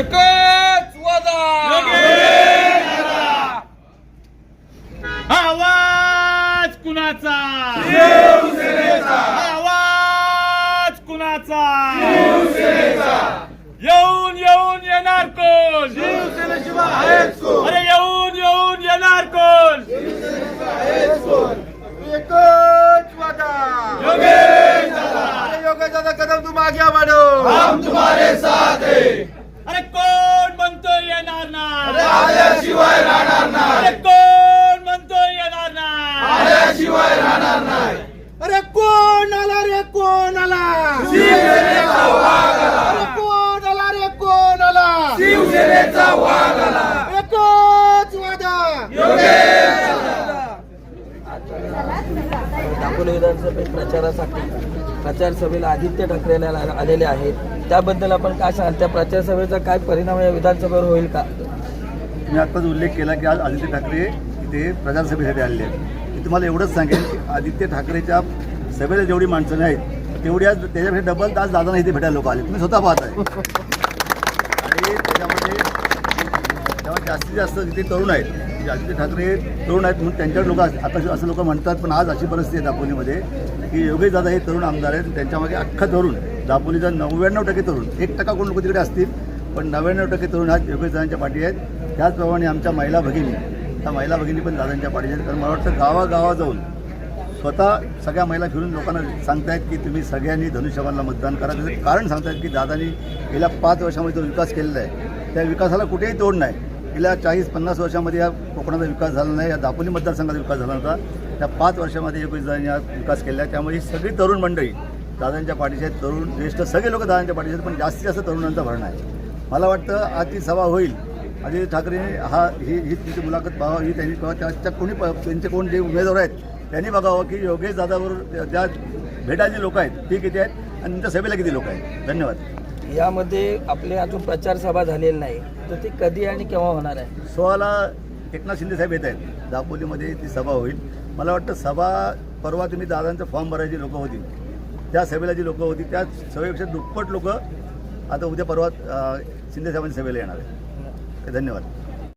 एकच वादा. आवाज कुणाचा? आवाज कुणाचा? येऊन येऊन येणार कोण? अरे येऊन येऊन येणार कोण? एकच वादा. योगेश दादा. कदम तू मागे वाढव हम तुम्हारे साथ शिवसेनेचा वाघ आला. एकच वादा. दापोली विधानसभेत प्रचारासाठी प्रचार सभेला आदित्य ठाकरेला आलेले आहेत. त्याबद्दल आपण काय सांगाल? त्या प्रचार सभेचा काय परिणाम या विधानसभेवर होईल का? मी आत्ताच उल्लेख केला की आज आदित्य ठाकरे इथे प्रचारसभेसाठी आलेले आहेत. मी तुम्हाला एवढंच सांगेन की आदित्य ठाकरेच्या सभेला जेवढी माणसं आहेत तेवढी आज त्याच्यापेक्षा डबल आज दादांना इथे भेटायला लोक आले तुम्ही स्वतः पाहताय. आणि त्याच्यामध्ये तेव्हा जास्तीत जास्त जिथे तरुण आहेत म्हणजे आदित्य ठाकरे तरुण आहेत म्हणून त्यांच्यावर लोक आता असं लोक म्हणतात पण आज अशी परिस्थिती आहे दापोलीमध्ये की योगेश दादा हे तरुण आमदार आहेत त्यांच्यामागे अख्खा तरुण दापोलीचा नव्याण्णव टक्के तरुण एक टक्का कोण लोक तिकडे असतील पण नव्याण्णव टक्के तरुण आज योगेश दादांच्या पाठी आहेत. त्याचप्रमाणे आमच्या महिला भगिनी त्या महिला भगिनी पण दादांच्या पाठी आहेत कारण मला वाटतं गावागावा जाऊन स्वतः सगळ्या महिला फिरून लोकांना सांगतायत की तुम्ही सगळ्यांनी धनुष्यबाणला मतदान करा. त्याचं कारण सांगतायत की दादानी गेल्या पाच वर्षामध्ये जो विकास केलेला आहे त्या विकासाला कुठेही तोड नाही. गेल्या चाळीस पन्नास वर्षामध्ये या कोकणाचा विकास झाला नाही या दापोली मतदारसंघाचा विकास झाला नव्हता. त्या पाच वर्षामध्ये योगेश जणांनी हा विकास केला. आहे त्यामुळे ही सगळी तरुण मंडळी दादांच्या पाठीचे आहेत तरुण ज्येष्ठ सगळे लोक दादांच्या पाठीशी आहेत पण जास्तीत जास्त तरुणांचा भरणा आहे. मला वाटतं आज ती सभा होईल. आदित्य ठाकरे हा ही ही तिची मुलाखत पाहावी ही त्यांनी त्या त्याच्या कोणी प- त्यांचे कोण जे उमेदवार आहेत त्यांनी बघावं की योगेश दादावर ज्या भेटायचे लोक आहेत ती किती आहेत आणि त्यांच्या सभेला किती लोक आहेत. धन्यवाद. यामध्ये आपले अजून प्रचार सभा झालेली नाही तर ती कधी आणि केव्हा होणार आहे? सोळाला एकनाथ शिंदे साहेब येत आहेत. दापोलीमध्ये ती सभा होईल. मला वाटतं सभा परवा तुम्ही दादांचा फॉर्म भरायची लोकं होती. त्या सभेला जी लोकं होती त्या सभेपेक्षा दुप्पट लोकं आता उद्या परवा अं, शिंदे साहेबांच्या सभेला येणार आहे धन्यवाद.